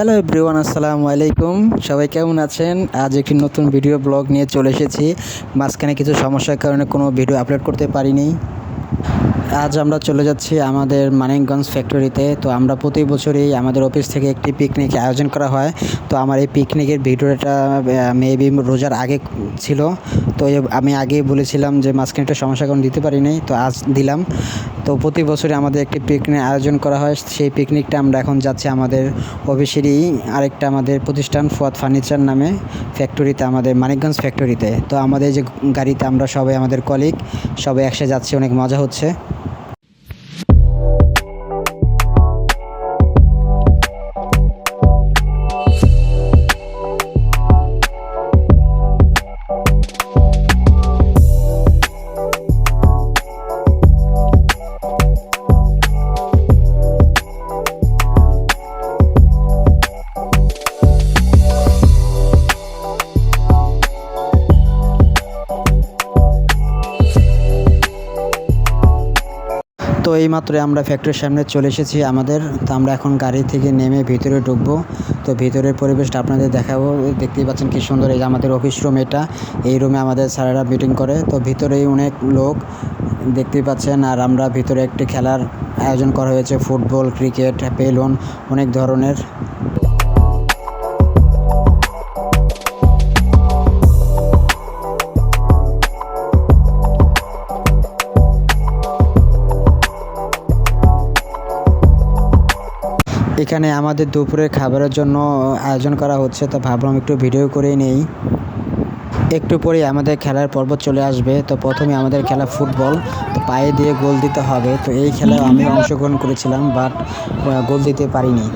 Hello everyone আসসালামু আলাইকুম সবাই কেমন আছেন? আজ একটি নতুন ভিডিও ব্লগ নিয়ে চলে এসেছি। মাঝখানে কিছু সমস্যার কারণে কোনো ভিডিও আপলোড করতে পারিনি। আজ আমরা চলে যাচ্ছি আমাদের মানিকগঞ্জ ফ্যাক্টরিতে তো আমরা প্রতি বছরই আমাদের অফিস থেকে একটি পিকনিক আয়োজন করা হয়। তো আমার এই পিকনিকের ভিডিওটা মেবি রোজার আগে ছিল। তো আমি আগেই বলেছিলাম যে মাঝখানে একটা সমস্যা কারণ দিতে পারিনি, তো আজ দিলাম। তো প্রতি বছরই আমাদের একটি পিকনিক আয়োজন করা হয়। সেই পিকনিকটা আমরা এখন যাচ্ছি আমাদের অফিসেরই আরেকটা আমাদের প্রতিষ্ঠান, ফুয়াদ ফার্নিচার নামে ফ্যাক্টরিতে আমাদের মানিকগঞ্জ ফ্যাক্টরিতে তো আমাদের যে গাড়িতে আমরা সবাই, আমাদের কলিগ সবাই একসাথে যাচ্ছি, অনেক মজা হচ্ছে। এইমাত্র আমরা ফ্যাক্টরির সামনে চলে এসেছি আমাদের। তো আমরা এখন গাড়ি থেকে নেমে ভিতরে ঢুকবো। তো ভিতরের পরিবেশটা আপনাদের দেখাবো। দেখতেই পাচ্ছেন কি সুন্দর এই আমাদের অফিস রুম এটা। এই রুমে আমাদের স্যারেরা মিটিং করে। তো ভিতরেই অনেক লোক দেখতেই পাচ্ছেন। আর আমরা ভিতরে একটি খেলার আয়োজন করা হয়েছে। ফুটবল, ক্রিকেট বেলুন অনেক ধরনের। এখানে আমাদের দুপুরের খাবারের জন্য আয়োজন করা হচ্ছে, তো ভাবলাম একটু ভিডিও করে নেই। একটু পরে আমাদের খেলার পর্ব চলে আসবে, তো প্রথমে আমাদের খেলা ফুটবল, তো পায়ে দিয়ে গোল দিতে হবে, তো এই খেলায় আমি অংশগ্রহণ করেছিলাম বাট গোল দিতে পারিনি।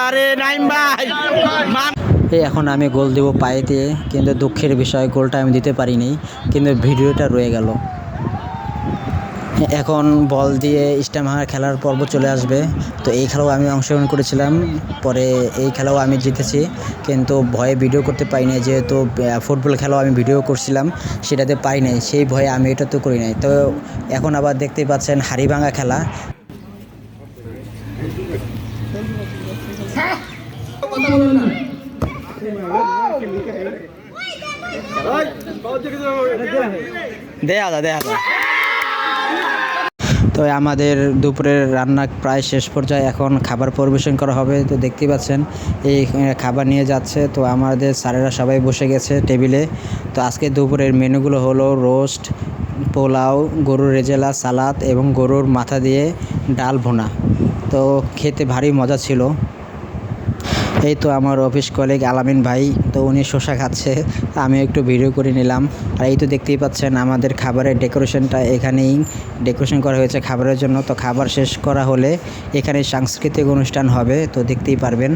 আরে নাইম ভাই। এই এখন আমি গোল দেবো পায়ে দিয়ে কিন্তু দুঃখের বিষয় গোলটা আমি দিতে পারিনি কিন্তু ভিডিওটা রয়ে গেল। এখন বল দিয়ে স্টাম্প খেলার পর্ব চলে আসবে। তো এই খেলাও আমি অংশগ্রহণ করেছিলাম পরে এই খেলাও আমি জিতেছি কিন্তু ভয়ে ভিডিও করতে পারি নাই যেহেতু ফুটবল খেলাও আমি ভিডিও করছিলাম সেটাতে পাই নাই সেই ভয়ে আমি এটা তো করি নাই। তো এখন আবার দেখতেই পাচ্ছেন হাড়ি ভাঙা খেলা। দেয়া দা দেয়া দা। তো আমাদের দুপুরের রান্না প্রায় শেষ পর্যায়ে এখন খাবার পরিবেশন করা হবে, তো দেখতেই পাচ্ছেন এই খাবার নিয়ে যাচ্ছে। তো আমাদের স্যারেরা সবাই বসে গেছে টেবিলে। তো আজকে দুপুরের মেনুগুলো হলো রোস্ট, পোলাও, গরুর রেজেলা, সালাদ এবং গরুর মাথা দিয়ে ডাল ভুনা। তো খেতে ভারী মজা ছিল। এই তো আমার অফিস কলিগ আলামিন ভাই, তো উনি শসা খাচ্ছে আমি একটু ভিডিও করে নিলাম। আর এই তো দেখতেই পাচ্ছেন, আমাদের খাবারের ডেকোরেশনটা এখানেই ডেকোরেশন করা হয়েছে খাবারের জন্য। তো খাবার শেষ করা হলে এখানে সাংস্কৃতিক অনুষ্ঠান হবে, তো দেখতেই পারবেন।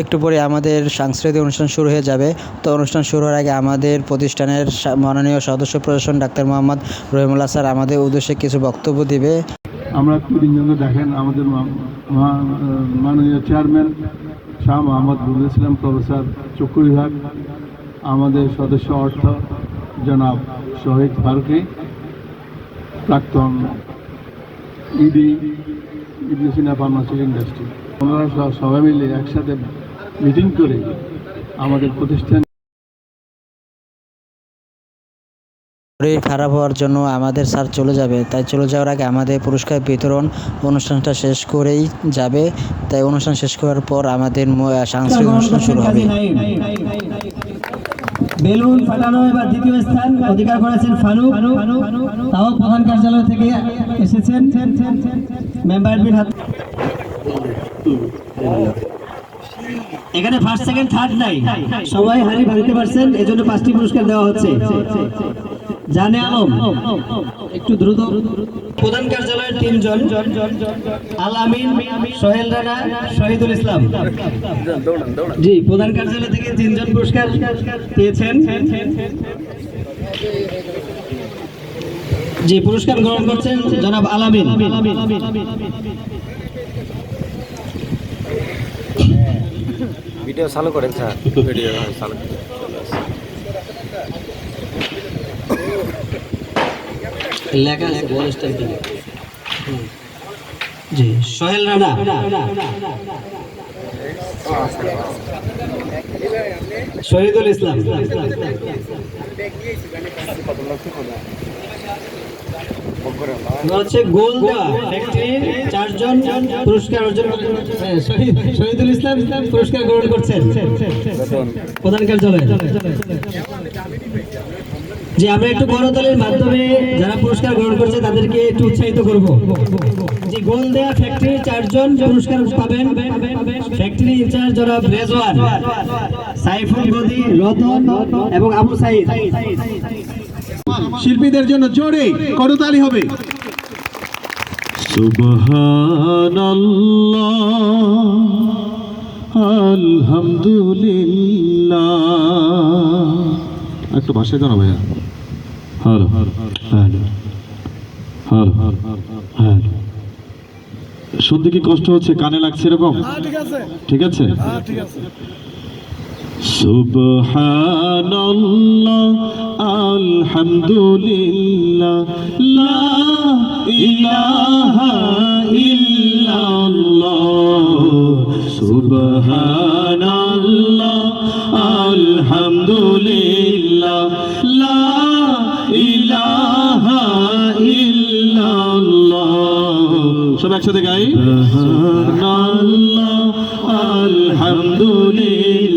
একটু পরে আমাদের সাংস্কৃতিক অনুষ্ঠান শুরু হয়ে যাবে। তো অনুষ্ঠান শুরু হওয়ার আগে আমাদের প্রতিষ্ঠানের মাননীয় সদস্য প্রশাসন ডাক্তার মোহাম্মদ রহিমুল্লাহ স্যার আমাদের উদ্দেশ্যে কিছু বক্তব্য দিবে। আমরা তিনজনকে দেখেন আমাদের মাননীয় চেয়ারম্যান শাহ মোহাম্মদ বুল ইসলাম প্রফেসর চক্ষু বিভাগ, আমাদের সদস্য অর্থ জনাব শহীদ ফারুকি, প্রাক্তন ইডি ইডিওসিনা ফার্মাসিউটিক্যাল ইন্ডাস্ট্রি ওনারা সব- সবাই মিলে একসাথে মিটিং করে আমাদের প্রতিষ্ঠান শরীর খারাপ হওয়ার জন্য আমাদের স্যার চলে যাবে। তাই চলে যাওয়ার আগে আমাদের পুরস্কার বিতরণ অনুষ্ঠানটা শেষ করেই যাবে। তাই অনুষ্ঠান শেষ করার পর আমাদের সাংস্কৃতিক অনুষ্ঠান শুরু হবে। বেলুন ফাটানো এবার দ্বিতীয় স্থান অধিকার করেছেন ফারুক। তাও প্রধান কার্যালয় থেকে এসেছেন। মেম্বার এখানে ফার্স্ট সেকেন্ড থার্ড নাই। সবাই হারি ভাঙতে পারছেন, এজন্য পাঁচটি পুরস্কার দেওয়া হচ্ছে। জানে আলম, একটু দ্রুত। প্রধান কার্যালয়ের তিনজন, আল আমিন, সোহেল রানা, শহীদুল ইসলাম। জি, প্রধান কার্যালয় থেকে তিনজন পুরস্কার পেয়েছেন। জি, পুরস্কার গ্রহণ করছেন জনাব আলামিন ভিডিও চালু করেন স্যার। ভিডিও চালু লেখা আছে বল স্টাইল থেকে। জি। সোহেল রানা। শহীদুল ইসলাম। হচ্ছে গোলদা চারজন পুরস্কার অর্জন হ্যাঁ, শহীদুল ইসলাম পুরস্কার গ্রহণ করছেন। প্রধান কার্যালয়। যে আমরা একটু করতালের মাধ্যমে যারা পুরস্কার গ্রহণ করছে তাদেরকে একটু উৎসাহিত করব। যে গোল দেয়া ফ্যাক্টরির চারজন পুরস্কার পাবেন। ফ্যাক্টরি ইনচার্জ জনাব রেজওয়ান সাইফুল গদি রতন এবং আবু সাইদ। শিল্পীদের জন্য জোরে করতালি হবে। আলহামদুলিল্লাহ। একটু ভাষায় জানো ভাইয়া। হ্যালো হ্যালো হ্যালো হ্যালো শুনতে কি কষ্ট হচ্ছে? কানে লাগছে এরকম? ঠিক আছে। ঠিক আছে। সুবহানাল্লাহ, আলহামদুলিল্লাহ, লা ইলাহা ইল্লাল্লাহ, সুবহানাল্লাহ, আলহামদুলিল্লাহ, লা ইলাহা ইল্লাল্লাহ। সব একসাথে গাই? সুবহানাল্লাহ, আলহামদুলিল্লাহ।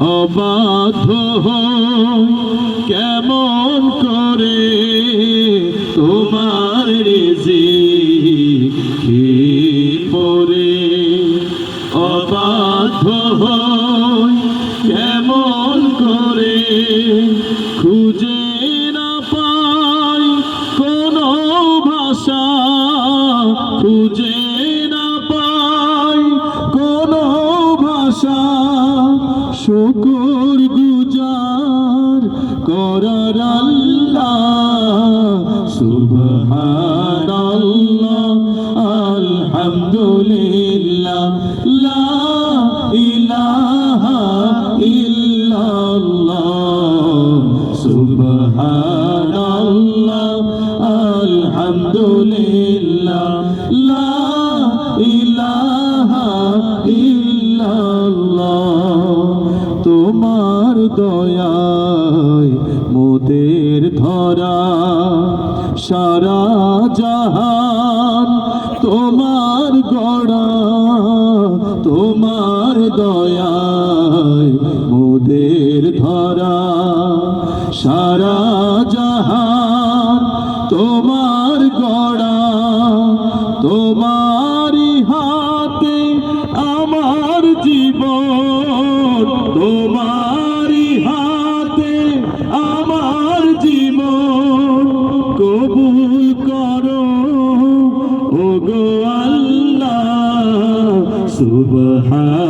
অবাধ্য হই কেমন করে তোমার রেজি পরে? অবাধ্য সুবহানাল্লাহ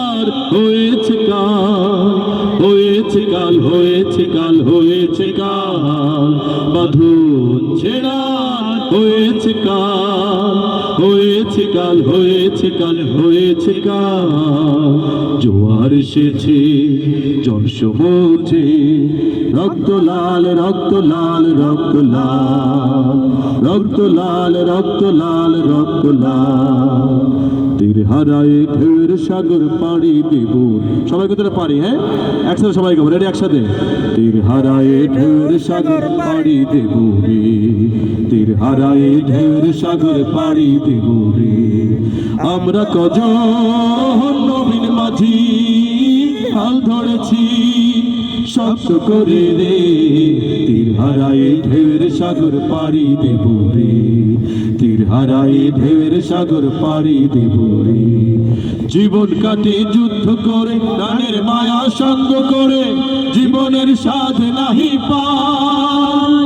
হয়েছে কাল হয়েছে কাল হয়েছে কাল হয়েছে কাল। বাঁধন ছেড়া হয়েছে কাল হয়েছে কাল হয়েছে কাল হয়েছে কাল। জোয়ার এসেছে জল সমুদ্রে রক্ত লাল রক্ত লাল রক্ত লাল। রক্ত লাল রক্ত লাল রক্ত লাল। তীর হারায় ঢেউর সাগর পাড়ি দেব। সবাই কত পারি হ্যাঁ? একসাথে সবাই গাবো রেডি একসাথে? তীর হারায় ঢেউর সাগর পাড়ি দেব রে। তীর হারায় ঢেউর সাগর পাড়ি দেব রে। আমরা কজন নবীন মাঝি, হাল ধরেছি শক্ত করে রে। হারায় ঢেউর সাগর পাড়ি দেব রে তীর হারায় ঢেউর সাগর পাড়ি দেব রে জীবন কাটে যুদ্ধ করে প্রাণের মায়া সঙ্গ করে জীবনের সাধ নাহি পায়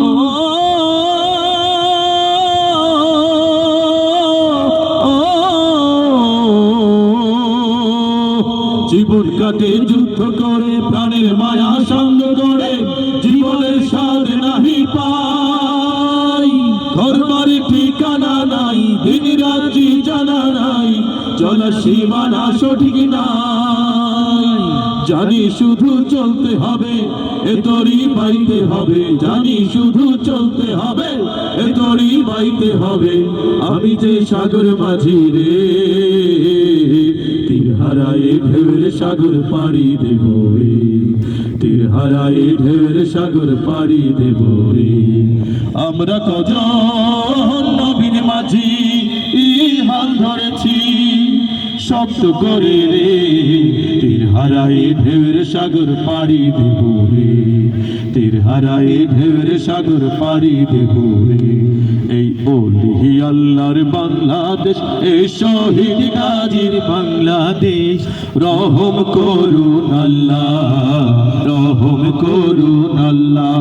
জীবন কাটে যুদ্ধ করে প্রাণের মায়া চলা সীমানা সঠিক নাই জানি শুধু চলতে হবে, এ তরি পাইতে হবে। জানি শুধু চলতে হবে, এ তরি পাইতে হবে। আমি যে সাগর মাঝি রে, তীর সাগর পাড়ি দেব রে। তীর হারায় ঢেউর সাগর পাড়ি দেব রে। আমরা কজন নবীন মাঝি হাল ধরেছি শক্ত করে রে। তীর হারায় ঢেউর সাগর পাড়ি দেব রে। তীর হারায় ঢেউর সাগর পাড়ি দেব রে। এই ওলিহি আল্লাহর বাংলাদেশ এই শহীদ গাজীর বাংলাদেশ। রহম করুন আল্লাহ, রহম করুন আল্লাহ।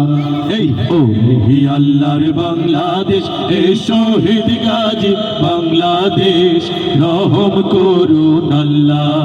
এই ওলিহি আল্লাহর বাংলাদেশ এই শহীদ গাজী বাংলাদেশ। রহম করুন আল্লাহ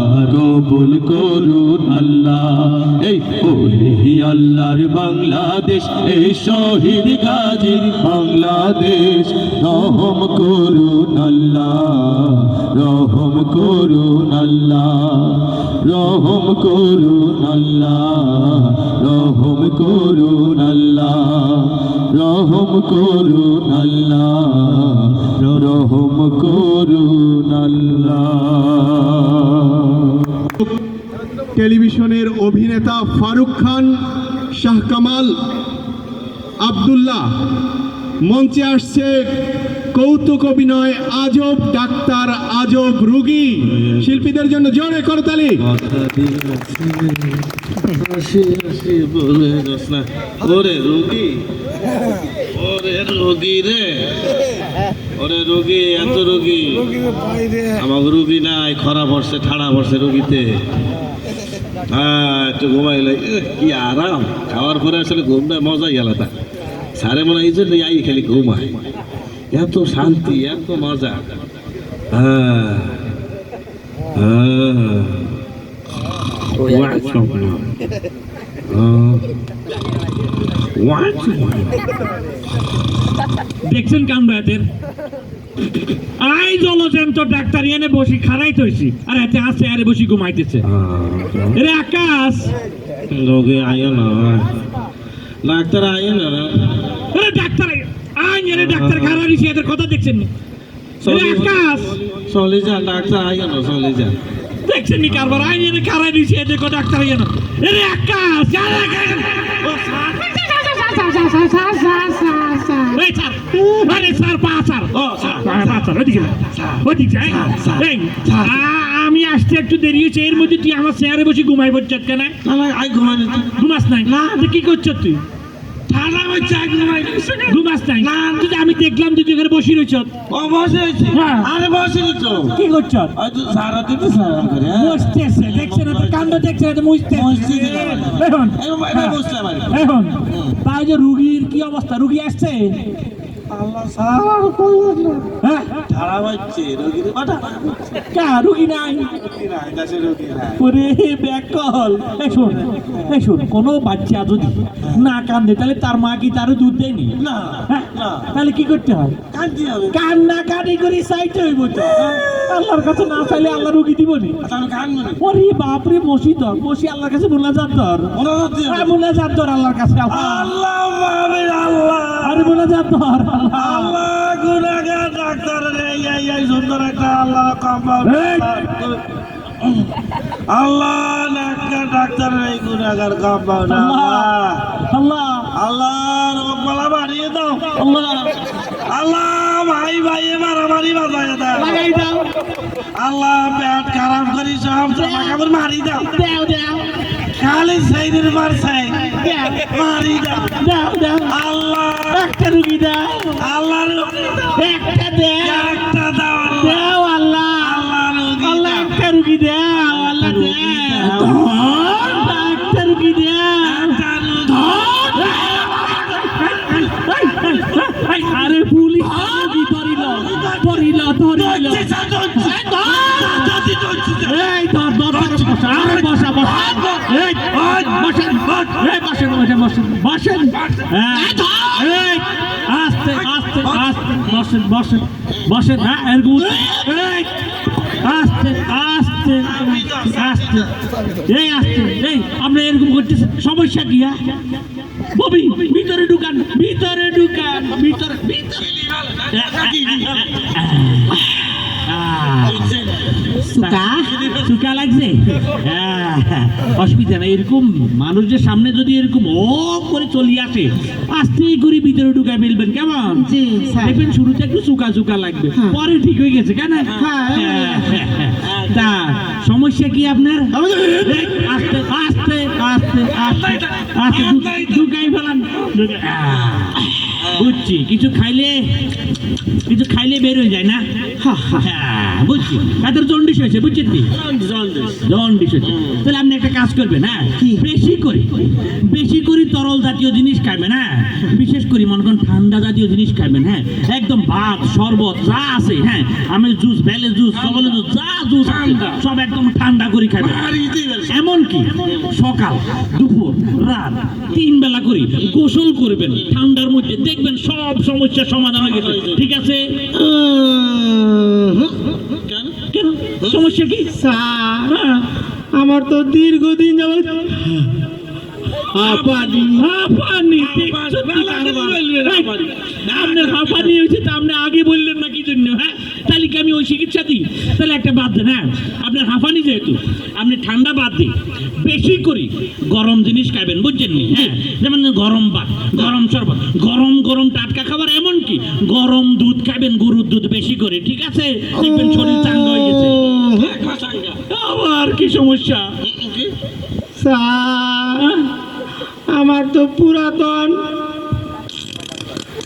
কবুল করুন আল্লাহ। এই ওলি আল্লাহর বাংলাদেশ, এই শহীদ গাজীর বাংলাদেশ। রহম করুন আল্লাহ, রহম করুন আল্লাহ, রহম করুন আল্লাহ, রহম করুন আল্লাহ, রহম করুন আল্লাহ, রহম করুন আল্লাহ। টেলিভিশনের অভিনেতা ফারুক খান শাহ কামাল আবদুল্লাহ। মঞ্চে আসছে কৌতুক অভিনয় আজব ডাক্তার আজব রুগী। শিল্পীদের জন্য জোরে করতালি ওরে রোগী ওরে রোগী রে। ওরে রোগী এত রোগী। আমাকে রুগী নাই খরা পড়ছে ঠাড়া পড়ছে রুগীতে। হ্যাঁ একটু ঘুমাইলে কি আরাম খাওয়ার পরে আসলে ঘুমটা মজাই আলাদা সারে মনে এই জন্য আই খালি ঘুমায় এত শান্তি এত মজা। হ্যাঁ দেখছেন কামড়া এদের আই জলজন্ত ডাক্তার এনে বসি খারাই তৈছি আর এতে আছে আরে বসি ঘুমাইতেছে। এরে আকাশ। রোগে আয় না ডাক্তার আয় না এরে ডাক্তার আই এরে ডাক্তার খারাই দিছি এদের কথা দেখছেন নি? এরে আকাশ। চলে যা ডাক্তার আয় না চলে যা দেখছেন নি কারবার? আই এরে খারাই দিছি এদের কথা ডাক্তার এনে এরে আকাশ আরে আকাশ! ও স্যার। এই স্যার আরে স্যার পা স্যার ও পা স্যার ওদিকে। ওদিকে এই, আমি আসতে একটু দেরি হয়েছে এর মধ্যে তুই আমার চেয়ারে বসে ঘুমাই পড়ছ কেন না আই ঘুমাই ঘুমাস নাই না কি করছ তুই ঠান্ডা হচ্ছে আই ঘুমাই ঘুমাস নাই। না তুই আমি দেখলাম তুই এখানে বসে রয়েছ। ও বসে হয়েছে হ্যাঁ। আরে বসে তো কি করছ? হয়তো সারা দিতে সারা করে হ্যাঁ। বসতেছে দেখছে না তো কাণ্ড দেখছে না তো। এখন। এখন তাই যে রুগীর কি অবস্থা? রুগী আসছে? আল্লাহ হ্যাঁ ঠাড়া হচ্ছে রোগীর বাটা কা রোগী নাই? দেশে রোগী নাই। ওরে ব্যাকল এই শোন এই শোন কোনো বাচ্চা যদি না কান্দে তাহলে তার মা কি তারও দুধ দেয়নি? না হ্যাঁ? তাহলে কি করতে হয়? কান্দি হবে। কান্না কাটি করে সাইতে হইব তো হ্যাঁ? আল্লাহর কাছে না চাইলে আল্লাহ রুগী কানবো না? ওরে বাপরে বসি তো বসি আল্লাহর কাছে মোনাজাত ধর। হ্যাঁ, মোনাজাত ধর আল্লাহর কাছে। আল্লাহ আল্লাহ আরে মোনাজাত ধর আল্লাহ আল্লাহ গুনাগার ডাক্তার রে এই এই সুন্দর একটা আল্লাহ কম্পাউন্ড আল্লাহ নাকা ডাক্তার রে গুনাগার কম্পাউন্ড আল্লাহ। আল্লাহ। আল্লাহ। রোগমালা বাড়িয়ে দাও। আল্লাহ। আল্লাহ ভাই ভাই মারামারি বাজায় দাও। লাগাই দাও। আল্লাহ পেট খারাপ করি সব জামা কাপড় মারি দাও। দাও দাও। খালি সেইদিন মার সাই। মারি দাও দাও দাও আল্লাহ। একটা রুগী দাও আল্লাহ একটা দাও একটা দাও দাও আল্লাহ। আল্লাহ আল্লাহ একটা রুগী দাও আল্লাহ দাও একটা রুগী দাও আরে পুলিশ রুগী ধরিল ধরিল ধরিল এই ধর ধর ধর বসা আরে বসা বসা এই বসেন এই বসেন। বসেন। হ্যাঁ, আস্তে আস্তে আস্তে। বসেন বসেন বসেন। হ্যাঁ এরকম আস্তে আস্তে আস্তে। এই আস্তে এই আমরা এরকম করতেছি। সমস্যা কি হ্যাঁ? ববি ভিতরে ঢুকান ভিতরে ঢুকান ভিতরে ভিতরে। সুকা সুকা লাগছে? হ্যাঁ, অসুবিধা নেই এরকম মানুষের সামনে যদি এরকম ও করে চলে আসে আস্তে করে ভিতরে ঢুকায় ফেলবেন কেমন? দেখবেন শুরুতে একটু চুকা চুকা লাগবে পরে ঠিক হয়ে গেছে কেন? হ্যাঁ, তা সমস্যা কি আপনার? আস্তে আস্তে আস্তে আস্তে আস্তে ঢুকাই ফেলান। বুঝছি। কিছু খাইলে কিছু খাইলে বের হয়ে যায় না? হ্যাঁ বুঝছি। তাদের জন্ডিস হয়েছে বুঝছেন কি জন্ডিস হয়েছে। তাহলে আপনি একটা কাজ করবেন হ্যাঁ? বেশি করে বেশি করে তরল জাতীয় জিনিস খাবেন হ্যাঁ? বিশেষ করে মনে করেন ঠান্ডা জাতীয় জিনিস খাবেন হ্যাঁ? একদম ভাত শরবত যা আছে হ্যাঁ? আমের জুস বেলে জুস সকলে জুস যা জুস সব একদম ঠান্ডা করে খাবেন এমনকি সকাল দুপুর রাত তিন বেলা করে গোসল করবেন ঠান্ডার মধ্যে দেখবেন সব সমস্যার সমাধান হয়ে গেছে। ঠিক আছে? কেন? সমস্যা কি? হ্যাঁ। আমার তো দীর্ঘদিন যাবত হাঁপানি। হাঁপানি। দেখছ কি কারবার? এই, আপনার হাঁপানি হয়েছে তা আপনি আগে বললেন না কি জন্য হ্যাঁ? তাহলে আমি ওই চিকিৎসা দিই তাহলে একটা বাদ দেন হ্যাঁ? আপনার হাঁপানি যেহেতু আপনি ঠান্ডা বাদ দিই বেশি করি গরম জিনিস খাবেন বুঝছেন নি? হ্যাঁ? যেমন গরম ভাত গরম শরবত গরম গরম টাটকা খাবার এমন কি? গরম দুধ খাবেন গরুর দুধ বেশি করে ঠিক আছে? দেখবেন শরীর চাঙ্গা হয়ে গেছে। আবার কি সমস্যা? আমার তো পুরাতন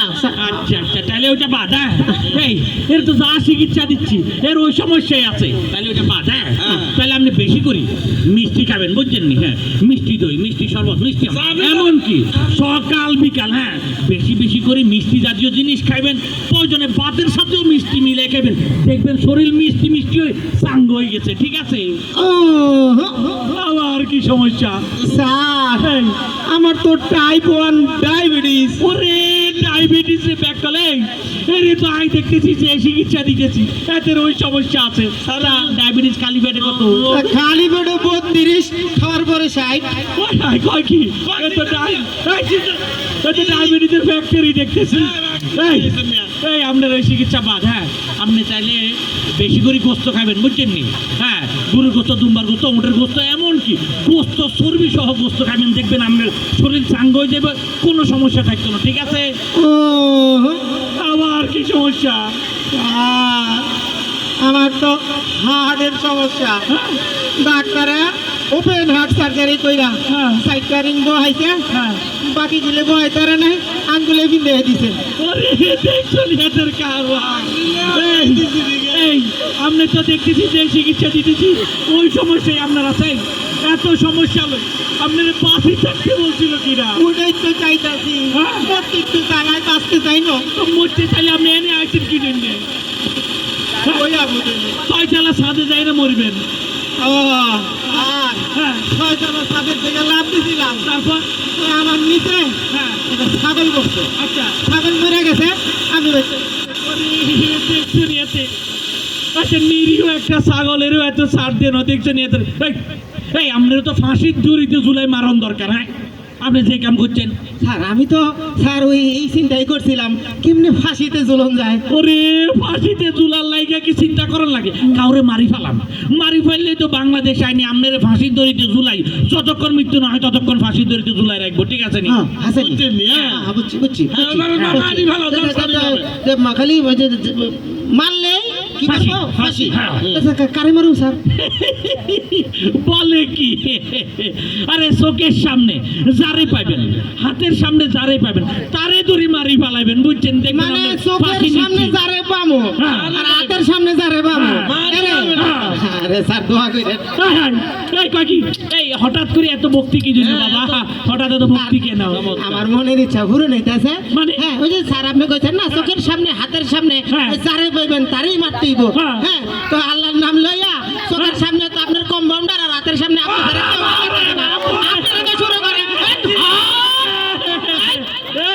আচ্ছা আচ্ছা তাহলে ওটা বাধা এই এর তো যা চিকিৎসা দিচ্ছি এর ওই সমস্যাই আছে। তাহলে ওটা বাধা তাহলে আপনি বেশি করি মিষ্টি খাবেন বুঝছেন নি হ্যাঁ মিষ্টি দই মিষ্টি শরবত মিষ্টি আম। এমনকি সকাল বিকাল হ্যাঁ বেশি বেশি করে মিষ্টি জাতীয় জিনিস খাইবেন প্রয়োজনে ভাতের সাথেও মিষ্টি মিলে খাবেন দেখবেন শরীর মিষ্টি মিষ্টি হয়ে চাঙ্গ হয়ে গেছে ঠিক আছে? আবার কি সমস্যা? স্যার আমার তো টাইপ ওয়ান ডায়াবেটিস ওরে! ডায়াবেটিস এ ব্যাকলে এরে তো আই দেখতেছি যে চিকিৎসা দিতেছি। এদের ওই সমস্যা আছে। সারা ডায়াবেটিস খালি পেটে কত? খালি পেটে বত্রিশ খাওয়ার পরে ষাট। কয় কি? তো ডায়াবেটিসের ফ্যাক্টরি দেখতেছি। এই এই আপনার ওই চিকিৎসা বাদ হ্যাঁ? আপনি চাইলে বেশি করে গোস্ত খাবেন বুঝছেন নি? হ্যাঁ? গরুর গোস্ত দুম্বার গোস্ত উটের গোস্ত এমন কি গোস্ত চর্বি সহ গোস্ত খাবেন দেখবেন আপনার শরীর চাঙ্গ হয়ে যাবে কোনো সমস্যা থাকতো না ঠিক আছে? আবার কি সমস্যা? আমার তো হার্টের সমস্যা। ডাক্তারে ওপেন হার্ট সার্জারি কইরা হ্যাঁ। সাইড কারিং বহাইছে। হ্যাঁ। বাকি দিলে বহাইতারে নাই আঙ্গুলে বিন্দে দিছে। দেখছ কারবার। এই, এই আপনি তো দেখতেছি যে চিকিৎসা দিতেছি ওই সমস্যায় আপনারা আছেন এত সমস্যা লই আপনার পাশে থাকতে বলছিল কিনা ওটাই তো চাইতাছি হ্যাঁ। প্রত্যেকটু জায়গায় বাঁচতে চাই না তো মরতে চাইলে আপনি এনে আইসেন কি জন্য ছয়তলা সাদে যাই না মরবেন হ্যাঁ ছয়তলা থেকে লাভ তারপর আমার নিচে হ্যাঁ ছাগল আচ্ছা ছাগল মরে গেছে আমি এতে আচ্ছা নিরীহ একটা ছাগলেরও এত ছাড় দেন দেখছ নি এত এই, আপনারও তো ফাঁসির দড়িতে জুলাই মারণ দরকার হ্যাঁ? আপনি যে কাম করছেন। স্যার আমি তো স্যার ওই এই চিন্তাই করছিলাম। কেমনে ফাঁসিতে ঝুলন যায়? ওরে ফাঁসিতে জুলার লাইগা কি চিন্তা করার লাগে? কাউরে মারি ফেলাম। মারি ফেললেই তো বাংলাদেশ আইনি আপনার ফাঁসির দড়িতে জুলাই যতক্ষণ মৃত্যু না হয় ততক্ষণ ফাঁসির দড়িতে জুলাই রাখব ঠিক আছে হ্যাঁ, হ্যাঁ? হ্যাঁ, বুঝছি বুঝছি। মারলে কি মারবো? ফাঁসি, ফাঁসি হ্যাঁ। আচ্ছা, কারে স্যার বলে কি আরে চোখের সামনে যারে হাতের সামনে যারে তারে দড়ি মারি ফেলাইবেন বুঝছেন দেখবেন মানে চোখের সামনে যারে পামো হ্যাঁ। আর হাতের সামনে যারে পামো হ্যাঁ। আরে। স্যার দোয়া কইরেন। এই কয় এই হঠাৎ করে এত ভক্তি কি জন্য বাবা হঠাৎ এত ভক্তি কেন আমার মনের ইচ্ছা ঘুরে নিতেছে মানে? হ্যাঁ ওই যে স্যার আপনি কইছেন না চোখের সামনে হাতের সামনে। যারে পাইবেন তারই মারতেইব হ্যাঁ। হ্যাঁ তো আল্লাহর নাম লইয়া চোখের সামনে তো আপনার কম্পাউন্ডার আর হাতের সামনে আপনি যারে পাইবেন, আপনি তো শুরু করেন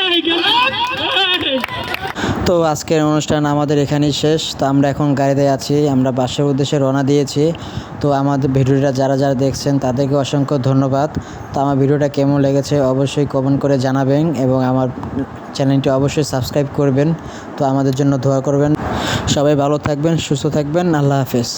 এই গেল। এই। তো আজকের অনুষ্ঠান আমাদের এখানেই শেষ। তো আমরা এখন গাড়িতে আছি, আমরা বাসের উদ্দেশ্যে রওনা দিয়েছি। তো আমাদের ভিডিওটা যারা যারা দেখছেন, তাদেরকে অসংখ্য ধন্যবাদ। তো আমার ভিডিওটা কেমন লেগেছে অবশ্যই কমেন্ট করে জানাবেন এবং আমার চ্যানেলটি অবশ্যই সাবস্ক্রাইব করবেন। তো আমাদের জন্য দোয়া করবেন। সবাই ভালো থাকবেন, সুস্থ থাকবেন। আল্লাহ হাফেজ।